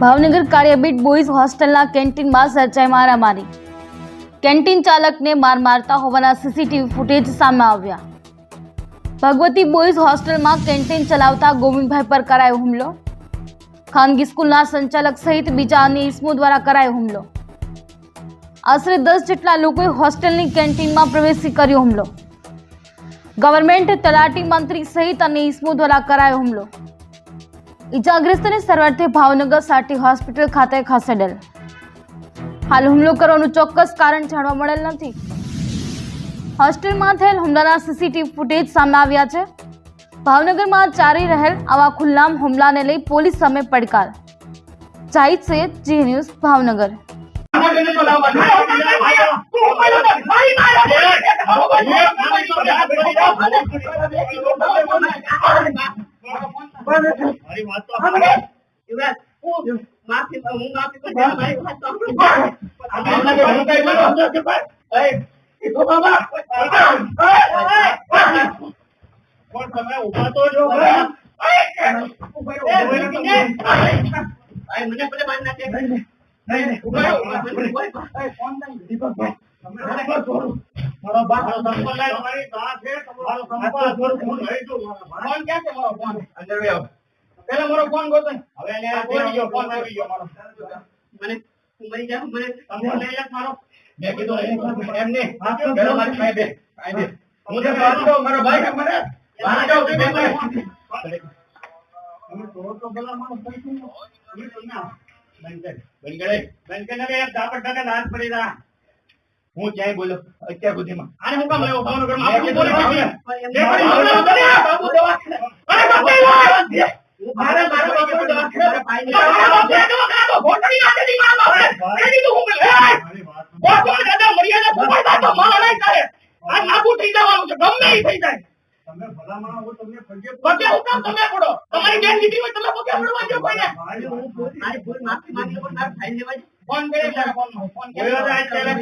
Bhavnagar કાળિયાબીટ boys હોસ્ટેલના કેન્ટીનમાં સર્જાઈ મારામારી. કેન્ટીન ચાલકને માર મારતા હોવાના સીસીટીવી ફૂટેજ સામે આવ્યા. ભગવતી બોયઝ હોસ્ટેલમાં કેન્ટીન ચલાવતા ગોવિંદભાઈ પર કરાયો હુમલો. ખાનગી સ્કૂલના સંચાલક સહિત બીજા અન્ય ઇસમો દ્વારા કરાયો હુમલો. આશરે દસ જેટલા લોકોએ હોસ્ટેલની કેન્ટીનમાં પ્રવેશી કર્યો હુમલો. ગવર્મેન્ટ તલાટી મંત્રી સહિત અન્ય ઇસમો દ્વારા કરાયો હુમલો. ઇજાગ્રસ્તને સારવારથી ભાવનગર સાટી હોસ્પિટલ ખાતે ખસેડેલ. હાલ હુમલો કરવાનું ચોક્કસ કારણ જાણવા મળેલ નથી. હોસ્ટેલમાં થયેલ હુમલાના સીસીટીવી ફૂટેજ સામે આવ્યા છે. ભાવનગરમાં ચાલી રહેલ આવા ખુલ્લામ હુમલાને લઈ પોલીસ સામે પડકાર. જાહિદ સૈયદ, જી ન્યૂઝ ભાવનગર મારી વાત તો સાંભળો. માફી હું માફી કરી મારી વાત સાંભળો. ભાઈ? એ, તો બાબા. કોણ તમે તો જો ભાઈ. મને નાખે. નહીં, નહીં, ફોન નહીં, દીપકભાઈ. બાપ મારો સંપર્ક લાય, તમારી વાત છે, તમારો સંપર્ક હું લઈ. ફોન ક્યાં છે મારો ફોન? અંદર આવો. પેલા મારો ફોન ગોતો. હવે એને આવી ગયો, ફોન આવી ગયો મારો. મને હું મરી જાઉં મને તમને લઈ લે મારો. મેં કીધું એમને. પેલો મારી પાસે બે. પાસે બે. હું તો પાછો મારો ભાઈ મને. બહાર જાવ બે ભાઈ. તમે તો તો પેલા મારો ભાઈ છે ને. એ તમે આવો. બંધ કર. બંધ કરે. બંધ કરીને બે ઝાપટ ઢાકે હાથ પડી રહ્યા. હું ક્યાંય બોલ્યો અત્યાર સુધીમાં આને હું કામ લેવો ફોન કરું આપણે બોલી શકીએ બે ભાઈ બોલો, બોલો, બાબુ દવા અરે બાપુ હું મારે મારા બાપુ દવા મારા ભાઈને મારા બાપુ દવા તો ભોટડી નાખી દી મારા બાપે એ દીધું હું એ! બોલ બોલ દાદા મર્યાદા ફોડતા તો મારા નહીં કરે આ નાબૂ થઈ જવાનું છે ગમે ઈ થઈ જાય. તમે ભલામણ હો તમને પગે પગે હું કામ તમે પડો. તમારી બેન દીધી હોય તમે પગે પડવા દો કોઈને. મારી ભૂલ માફી માંગી પણ તારે ખાઈ લેવા ફોન કરે છે ફોન ફોન બોલ્યો જાય ત્યારે.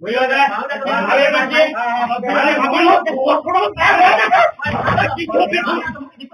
બોલ્યો જાય. હવે પછી ભગવાનનો થોડો હું કહું છું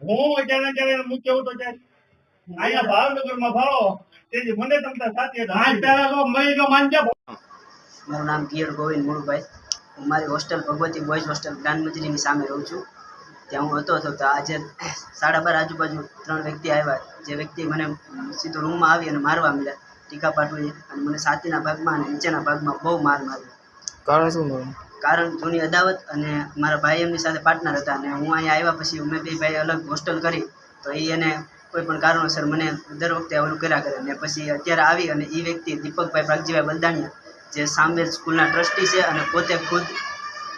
હું. અત્યારે કેવું તો અહીંયા ભાવનગરમાં ફરો તેથી મને તમતા સાચી મારું નામ કિયર ગોવિંદ મુળભાઈ હું મારી હોસ્ટેલ ભગવતી બોયઝ હોસ્ટેલ જ્ઞાનમંદિરની સામે રહું છું. ત્યાં હું હતો તો આજે સાડા બાર આજુબાજુ ત્રણ વ્યક્તિ આવ્યા. જે વ્યક્તિ મને સીધો રૂમમાં આવી અને મારવા મળ્યા ટીકા પાટવી અને મને છાતીના ભાગમાં અને નીચેના ભાગમાં બહુ માર માર્યો. કારણ શું કારણ જૂની અદાવત અને મારા ભાઈ એમની સાથે પાર્ટનર હતા અને હું અહીંયા આવ્યા પછી મેં બે ભાઈ અલગ હોસ્ટેલ કરી. તો એ એને કોઈ પણ કારણોસર મને દર વખતે ઓલું કર્યા કરે. ને પછી અત્યારે આવી અને એ વ્યક્તિ દીપકભાઈ પ્રાગજીભાઈ બલદાણિયા જે સાંભેર સ્કૂલના ટ્રસ્ટી છે અને પોતે ખુદ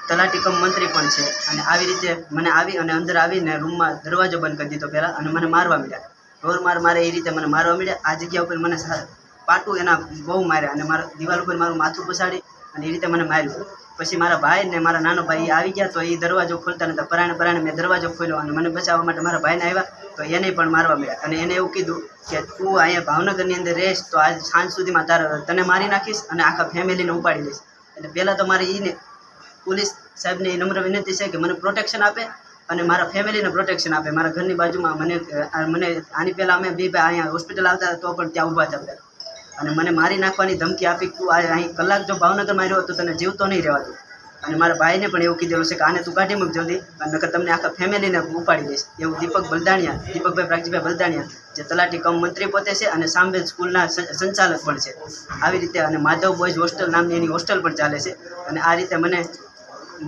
તલાટી કમ મંત્રી પણ છે. અને આવી રીતે મને આવી અને અંદર આવીને રૂમમાં દરવાજો બંધ કરી દીધો પહેલાં અને મને મારવા મળ્યા ઢોર માર મારે એ રીતે મને મારવા મળ્યા આ જગ્યા ઉપર મને પાટું એના બહુ માર્યા અને મારા દિવાલ ઉપર મારું માથું પછાડી અને એ રીતે મને માર્યું. પછી મારા ભાઈ ને મારા નાનો ભાઈ આવી ગયા તો એ દરવાજો ખોલતા નતા. પરાણે પરાણે મેં દરવાજો ખોલ્યો અને મને બચાવવા માટે મારા ભાઈને આવ્યા તો એને પણ મારવા મળ્યા. અને એને એવું કીધું કે તું અહીંયા ભાવનગરની અંદર રહીશ તો આજ સાંજ સુધીમાં તારે તને મારી નાખીશ અને આખા ફેમિલીને ઉપાડી લઈશ. એટલે પહેલાં તો મારે એને પોલીસ સાહેબને એ નમ્ર વિનંતી છે કે મને પ્રોટેક્શન આપે અને મારા ફેમિલીને પ્રોટેક્શન આપે. મારા ઘરની બાજુમાં મને મને આની પહેલાં અમે બે ભાઈ અહીંયા હોસ્પિટલ આવતા તો પણ ત્યાં ઊભા હતા બધા. અને મને મારી નાખવાની ધમકી આપી તું આ અહીં કલાક જો ભાવનગરમાં રહ્યો તો તને જીવતો નહીં રહેવાતું અને મારા ભાઈને પણ એવું કીધેલું છે કે આને તું કાઢી મૂક જલ્દી. અને નકર તમને આખા ફેમિલીને ઉપાડી દઈશ. એવું દીપક બલદાણિયા, દીપકભાઈ પ્રાગજીભાઈ બલદાણિયા, જે તલાટી કમ મંત્રી પોતે છે અને સાંભેલ સ્કૂલના સંચાલક પણ છે. આવી રીતે અને માધવ બોયઝ હોસ્ટેલ નામની એની હોસ્ટેલ પણ ચાલે છે. અને આ રીતે મને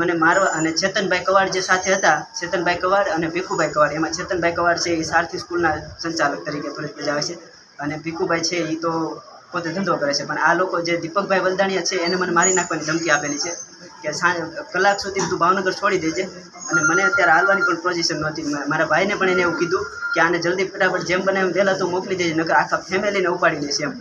મને મારવા અને ચેતનભાઈ કવાડ જે સાથે હતા ચેતનભાઈ કવાડ અને ભીખુભાઈ કવાડ, એમાં ચેતનભાઈ કવાડ છે એ સારથી સ્કૂલના સંચાલક તરીકે ફરજ બજાવે છે. અને ભીખુભાઈ છે એ તો પોતે ધંધો કરે છે. પણ આ લોકો જે દીપકભાઈ વલદાણિયા છે, એને મને મારી નાખવાની ધમકી આપેલી છે કે સાંજ કલાક સુધી તું ભાવનગર છોડી દેજે અને મને અત્યારે હાલવાની પણ પોઝિશન નહોતી. મારા ભાઈને પણ એને એવું કીધું કે આને જલ્દી ફટાફટ જેમ બને એમ વહેલા તું મોકલી દેજે, નકર આખા ફેમિલીને ઉપાડી દેશે એમ.